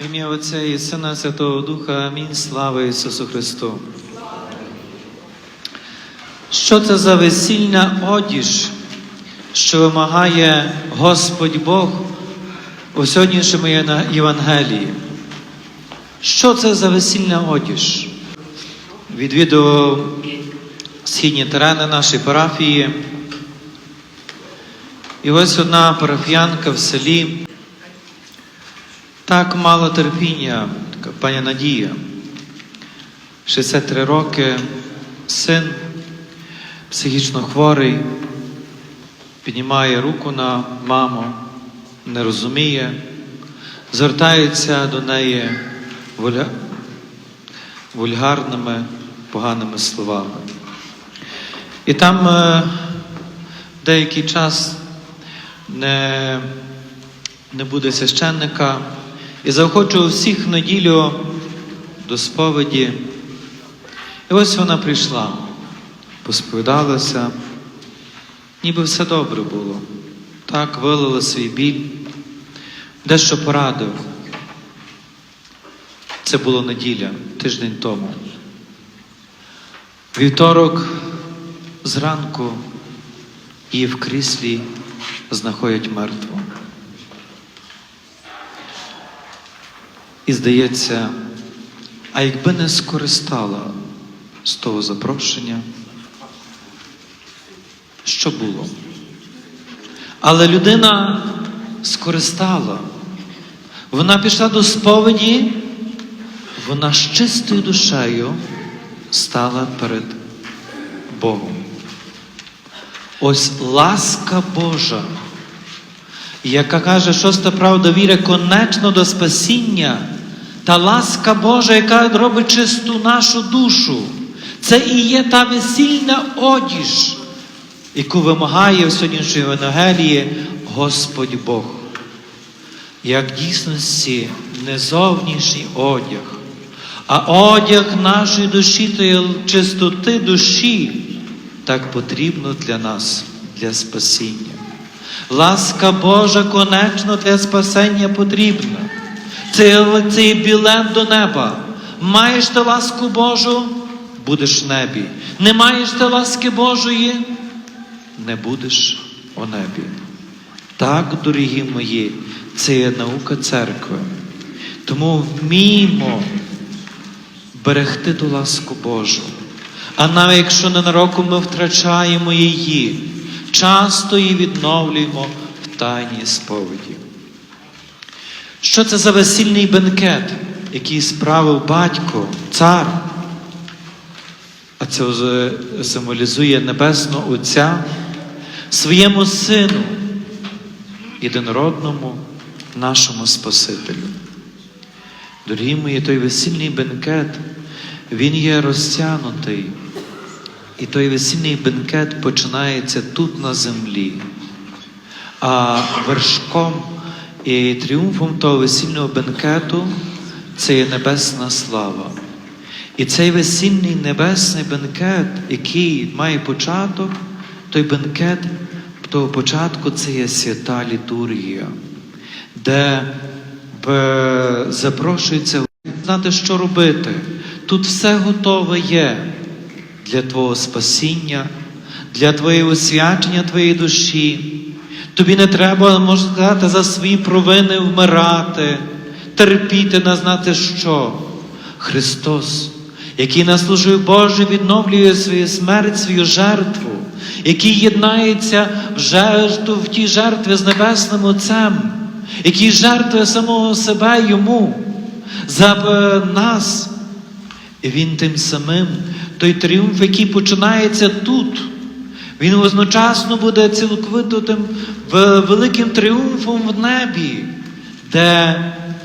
В ім'я Отця і Сина Святого Духа. Амінь. Слава Ісусу Христу. Що це за весільна одіж, що вимагає Господь Бог у сьогоднішньому Євангелії? Що це за весільна одіж? Відвідував східні терени нашої парафії. І ось одна парафіянка в селі так мало терпіння, пані Надія. 63 роки, син психічно хворий, піднімає руку на маму, не розуміє, звертається до неї вуля... вульгарними, поганими словами. І там е, деякий час не, не буде священника. І заохочував всіх неділю до сповіді. І ось вона прийшла, посповідалася, ніби все добре було. Так вилила свій біль, дещо порадив. Це було неділя, тиждень тому. Вівторок зранку її в кріслі знаходять мертву. І здається, а якби не скористала з того запрошення, що було? Але людина скористала. Вона пішла до сповіді, вона з чистою душею стала перед Богом. Ось ласка Божа, яка каже, шоста правда віри конечно до спасіння, та ласка Божа, яка робить чисту нашу душу. Це і є та весільна одіж, яку вимагає в сьогоднішній Евангелії Господь Бог. Як дійсності не зовнішній одяг, а одяг нашої душі та чистоти душі так потрібно для нас, для спасіння. Ласка Божа конечно для спасення потрібна. Це цей білет до неба. Маєш ти ласку Божу, будеш в небі. Не маєш ти ласки Божої, не будеш у небі. Так, дорогі мої, це є наука церкви. Тому вміємо берегти ту ласку Божу. А навіть якщо ненароком ми втрачаємо її, часто її відновлюємо в тайній сповіді. Що це за весільний бенкет, який справив батько, цар? А це символізує Небесного Отця своєму Сину, єдинородному нашому Спасителю. Дорогі мої, той весільний бенкет, він є розтягнутий. І той весільний бенкет починається тут на землі, а вершком і тріумфом того весільного бенкету це є небесна слава. І цей весільний небесний бенкет, який має початок, той бенкет того початку це є свята літургія, де запрошується знати, що робити. Тут все готове є для Твого спасіння, для Твоєї освячення Твоєї душі. Тобі не треба, можна сказати, за свої провини вмирати, терпіти, не знати що. Христос, який на службі Божій відновлює свою смерть, свою жертву, який єднається в жертву, в тій жертві з Небесним Отцем, який жертвує самого себе йому за нас. І він тим самим, той тріумф, який починається тут, він одночасно буде цілковито тим великим тріумфом в небі, де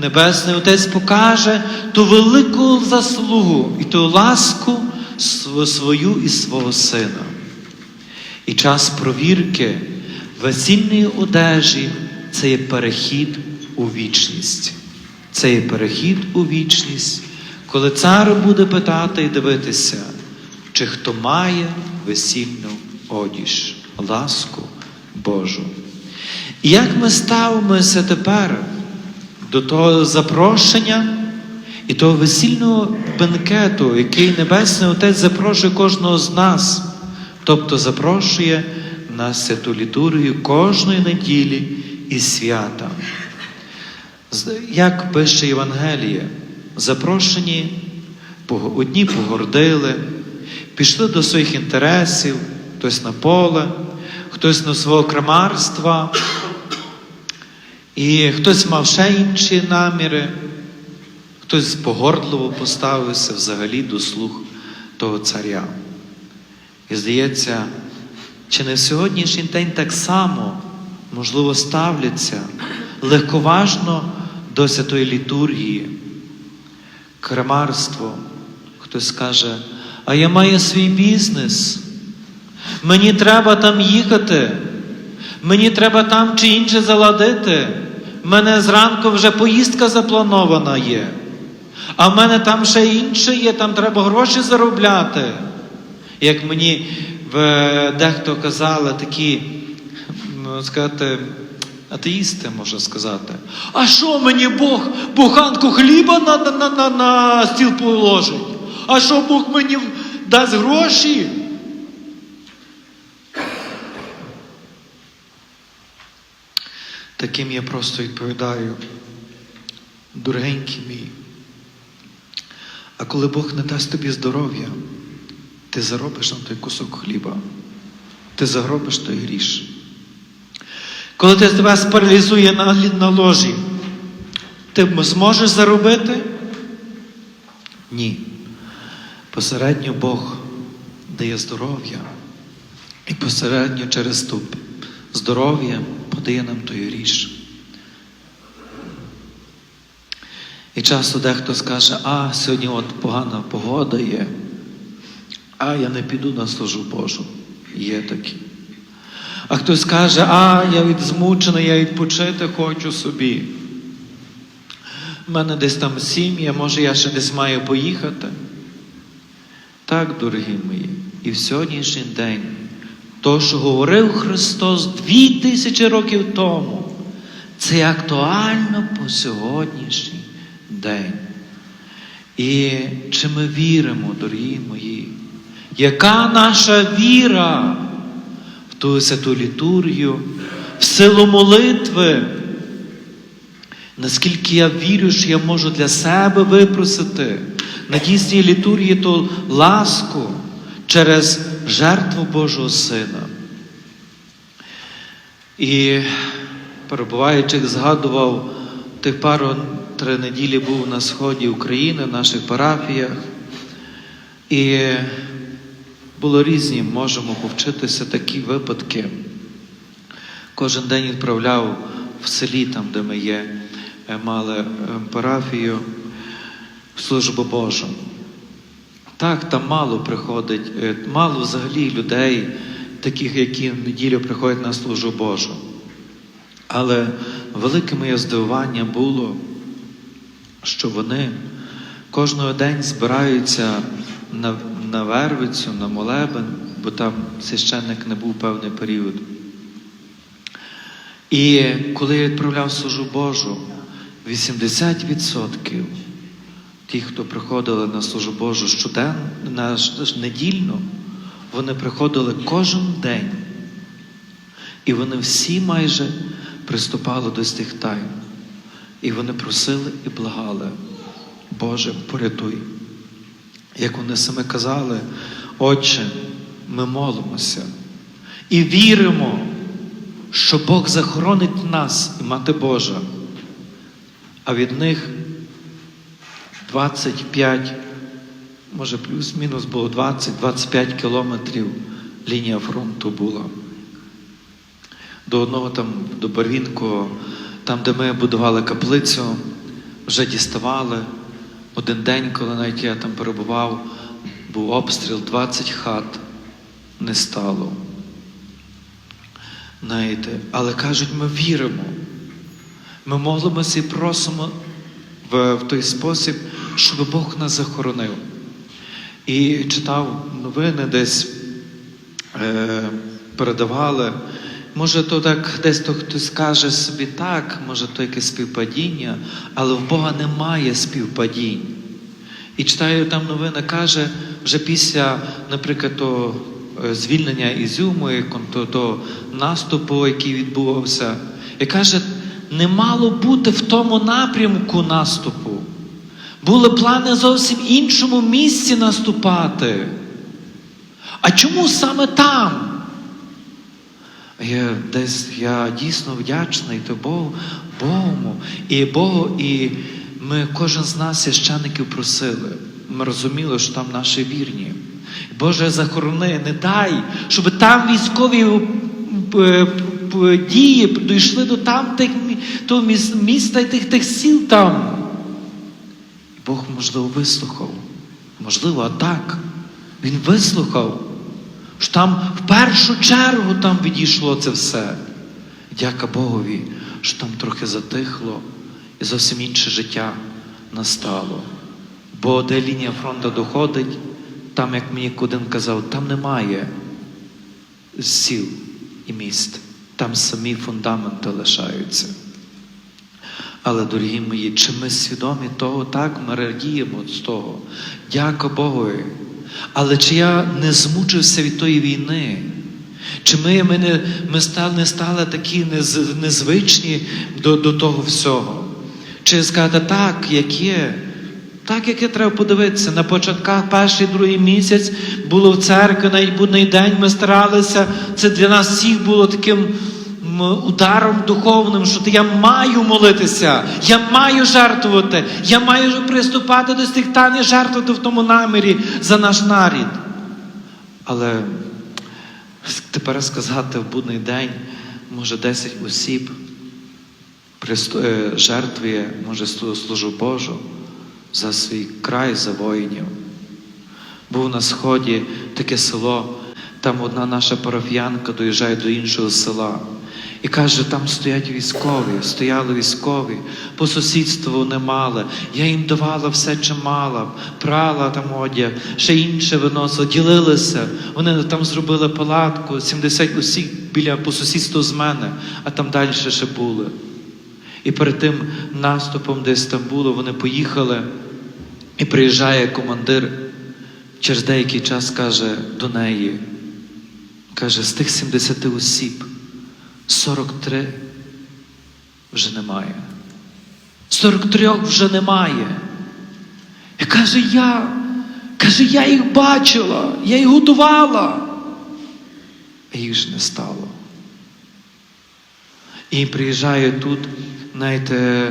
Небесний Отець покаже ту велику заслугу і ту ласку свою і свого Сина. І час провірки весільної одежі це є перехід у вічність. Це є перехід у вічність. Коли цар буде питати і дивитися, чи хто має весільну одіж, ласку Божу. І як ми ставимося тепер до того запрошення і того весільного бенкету, який Небесний Отець запрошує кожного з нас, тобто запрошує на святу літургію кожної неділі і свята. Як пише Євангеліє, запрошені одні погордили, пішли до своїх інтересів, хтось на поле, хтось на свого крамарства, і хтось мав ще інші наміри, хтось погордливо поставився взагалі до слух того царя. І здається, чи не в сьогоднішній день так само, можливо, ставляться легковажно до святої літургії, крамарство. Хтось скаже, а я маю свій бізнес, мені треба там їхати, мені треба там чи інше заладити. В мене зранку вже поїздка запланована є. А в мене там ще інше є, там треба гроші заробляти. Як мені дехто казали, такі, ну, сказати, атеїсти, можна сказати. А що мені Бог буханку хліба на, на, на, на стіл положить? А що Бог мені дасть гроші? Таким я просто відповідаю, дорогенький мій. А коли Бог не дасть тобі здоров'я, ти заробиш на той кусок хліба, ти загробиш той гріш. Коли ти тебе спаралізує на, на ложі, ти зможеш заробити? Ні. Посередньо Бог дає здоров'я. І посередньо через ту здоров'я подає нам той ріж. І часто дехто скаже, а сьогодні от погана погода є, а я не піду на службу Божу. Є такі. А хтось скаже, а я від змучений, я відпочити хочу собі. У мене десь там сім'я, може я ще десь маю поїхати. Так, дорогі мої, і в сьогоднішній день то, що говорив Христос дві тисячі років тому, це актуально по сьогоднішній день. І чи ми віримо, дорогі мої, яка наша віра в ту святу літургію, в силу молитви? Наскільки я вірю, що я можу для себе випросити на дійсній літургії ту ласку через жертву Божого Сина. І перебуваючи, згадував, тих пару три неділі був на сході України, в наших парафіях. І було різні, можемо повчитися такі випадки. Кожен день відправляв в селі, там, де ми є, е, мали е, парафію, службу Божу. Так, там мало приходить, е, мало взагалі людей, таких, які в неділю приходять на службу Божу. Але велике моє здивування було, що вони кожного день збираються на, на вервицю, на молебен, бо там священник не був певний період. І коли я відправляв службу Божу, 80% ті, хто приходили на службу Божу щоденно, на недільну, вони приходили кожен день. І вони всі майже приступали до цих тайн. І вони просили і благали, Боже, порятуй. Як вони саме казали, Отче, ми молимося і віримо, що Бог захоронить нас і Мати Божа. А від них 25, може плюс-мінус було 20-25 кілометрів лінія фронту була. До одного там, до Барвінку, там, де ми будували каплицю, вже діставали. Один день, коли навіть я там перебував, був обстріл, 20 хат не стало. Знаєте, але кажуть, ми віримо. Ми молимося і просимо в, в той спосіб, щоб Бог нас захоронив. І читав новини десь, е, передавали, може, то так десь то хтось каже собі так, може, то якесь співпадіння, але в Бога немає співпадінь. І читаю там новина, каже, вже після, наприклад, то е, звільнення Ізюму, то, то наступу, який відбувався, і каже, не мало бути в тому напрямку наступу. Були плани зовсім іншому місці наступати. А чому саме там? Я десь я дійсно вдячний то Богу, Богу і Богу, і ми кожен з нас священиків просили. Ми розуміли, що там наші вірні. Боже, захорони, не дай, щоб там військові е, дії дійшли до там того міста і тих, тих сіл там. Бог, можливо, вислухав. Можливо, так. Він вислухав, що там в першу чергу там відійшло це все. Дяка Богові, що там трохи затихло і зовсім інше життя настало. Бо де лінія фронту доходить, там, як мені Кудин казав, там немає сіл і міст, там самі фундаменти лишаються. Але, дорогі мої, чи ми свідомі того, так ми радіємо з того. Дяка Богові. Але чи я не змучився від тої війни? Чи ми, ми, не, ми стали, не стали такі нез, незвичні до, до того всього? Чи сказати так, як є? Так, як є, треба подивитися. На початках перший другий місяць було в церкві, навіть будний день ми старалися. Це для нас всіх було таким ударом духовним, що я маю молитися, я маю жертвувати, я маю приступати до стих і жертвувати в тому намірі за наш нарід. Але тепер сказати в будний день, може 10 осіб е, жертвує, може служу Божу за свій край, за воїнів. Був на сході таке село, там одна наша парафіянка доїжджає до іншого села. І каже, там стоять військові, стояли військові, по сусідству вони мали. Я їм давала все, що мала, прала там одяг, ще інше виносила, ділилися. Вони там зробили палатку, 70 осіб біля по сусідству з мене, а там далі ще були. І перед тим наступом десь там було, вони поїхали, і приїжджає командир через деякий час каже до неї, каже, з тих 70 осіб 43 вже немає. 43 вже немає. І каже, я, каже, я їх бачила, я їх годувала, а їх ж не стало. І приїжджає тут, знаєте,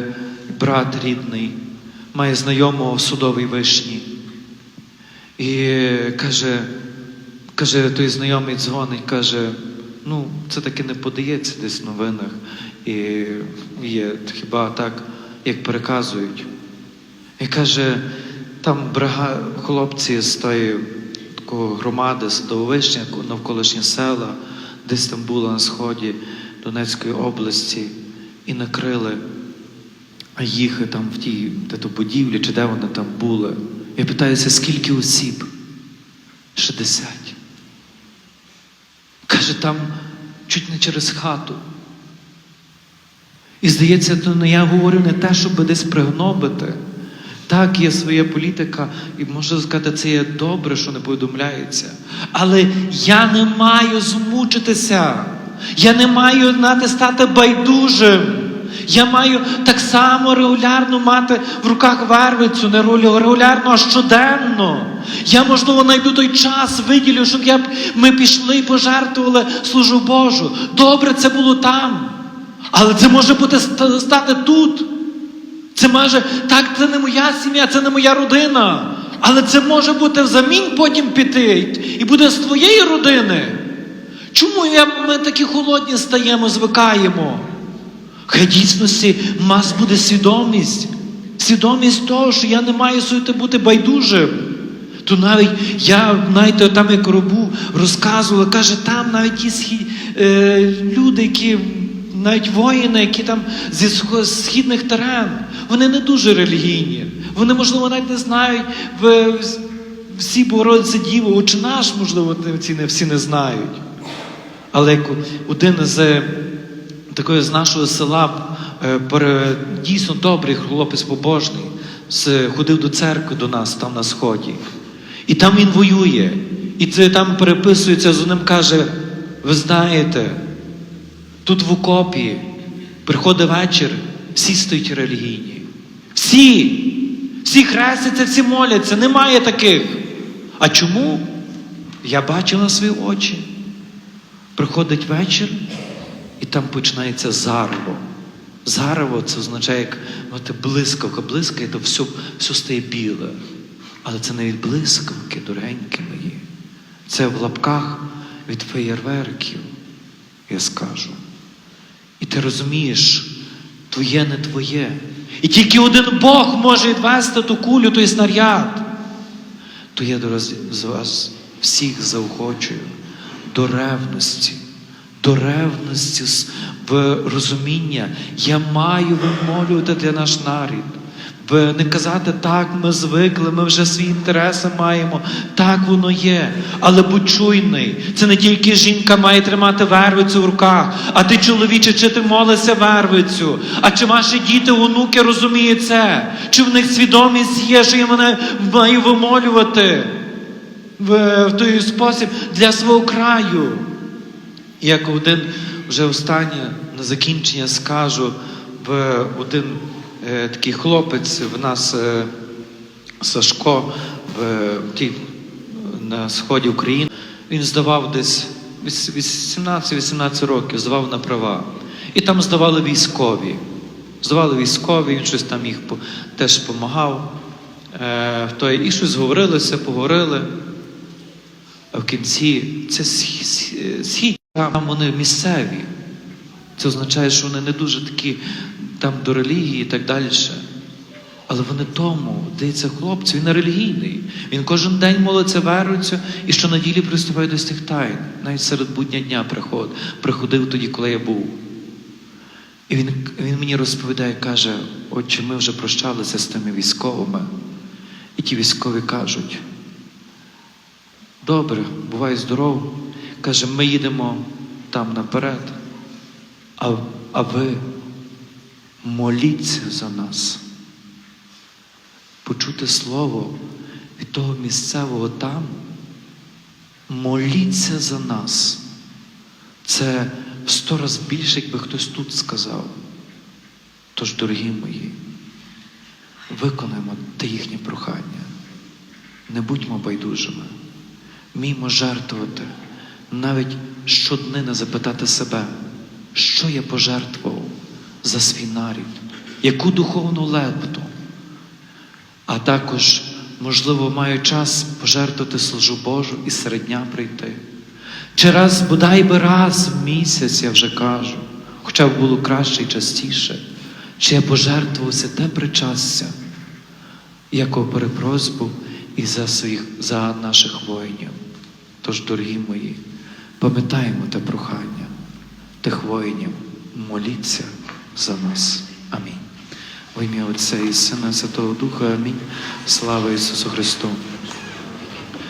брат рідний, має знайомого в судовій вишні. І каже, каже, той знайомий дзвонить, каже, ну, це таки не подається десь в новинах. І є хіба так, як переказують. І каже, там брига... хлопці з тої такої громади Садововишня, навколишні села, десь там було на сході Донецької області, і накрили їх там в тій де будівлі, чи де вони там були. Я питаюся, скільки осіб? 60. Каже, там чуть не через хату. І здається, то не я говорю не те, щоб десь пригнобити. Так, є своя політика, і можу сказати, це є добре, що не повідомляється. Але я не маю змучитися. Я не маю знати стати байдужим. Я маю так само регулярно мати в руках вервицю, не регулярно, а щоденно. Я, можливо, знайду той час, виділю, щоб я, ми пішли і пожертвували служу Божу. Добре, це було там. Але це може бути стати тут. Це може, так, це не моя сім'я, це не моя родина. Але це може бути взамін потім піти і буде з твоєї родини. Чому я, ми такі холодні стаємо, звикаємо? Хай дійсності в нас буде свідомість. Свідомість того, що я не маю суті бути байдужим. То навіть я, знаєте, там як робу, розказувала, каже, там навіть ті схі, е, люди, які навіть воїни, які там зі східних терен, вони не дуже релігійні. Вони, можливо, навіть не знають в, всі Богородиці Діво, Отче наш, можливо, ці не всі не знають. Але один з такої з нашого села е, дійсно добрий хлопець побожний, ходив до церкви до нас там на сході. І там він воює. І це там переписується з ним, каже: ви знаєте, тут в окопі приходить вечір, всі стоять релігійні. Всі! Всі хрестяться, всі моляться, немає таких. А чому? Я бачила свої очі. Приходить вечір, там починається зарево. Зарево це означає, як от блискавка блискає, то все, все стає біле. Але це не від блискавки, дорогенькі мої. Це в лапках від феєрверків, я скажу. І ти розумієш, твоє не твоє. І тільки один Бог може відвести ту кулю, той снаряд. То я до вас всіх заохочую до ревності, до ревності в розуміння. Я маю вимолювати для наш нарід. Не казати так, ми звикли, ми вже свої інтереси маємо. Так воно є. Але будь чуйний. Це не тільки жінка має тримати вервицю в руках, а ти, чоловіче, чи ти молишся вервицю? А чи ваші діти, онуки розуміють це? Чи в них свідомість є, що я мене маю вимолювати в, в той спосіб для свого краю? Як один вже останнє на закінчення скажу, в один е, такий хлопець в нас е, Сашко в, тій, на сході України. Він здавав десь віс- віс- 17-18 років, здавав на права. І там здавали військові. Здавали військові, він щось там їх теж допомагав. Е, і щось говорилося, поговорили. А в кінці це схі- схі- схід, там вони місцеві. Це означає, що вони не дуже такі там до релігії і так далі. Але вони тому, здається, хлопці, він не релігійний. Він кожен день молиться, верується і щонеділі приступає до цих тайн. Навіть серед будня дня приходить. Приходив тоді, коли я був. І він, він мені розповідає, каже, отче, ми вже прощалися з тими військовими. І ті військові кажуть, добре, бувай здоров. Каже, ми їдемо там наперед, а, а ви моліться за нас. Почути слово від того місцевого там, моліться за нас. Це в сто раз більше, якби хтось тут сказав. Тож, дорогі мої, виконаємо те їхнє прохання. Не будьмо байдужими. Вміймо жертвувати, навіть щоднини запитати себе, що я пожертвував за свій нарід, яку духовну лепту, а також, можливо, маю час пожертвувати служу Божу і серед дня прийти. Чи раз, бодай би раз в місяць, я вже кажу, хоча б було краще і частіше, чи я пожертвувався те причастя, як перепросьбу і за своїх, за наших воїнів. Тож, дорогі мої, пам'ятаємо те прохання тих воїнів, моліться за нас. Амінь. В ім'я Отця і Сина, Святого Духа. Амінь. Слава Ісусу Христу!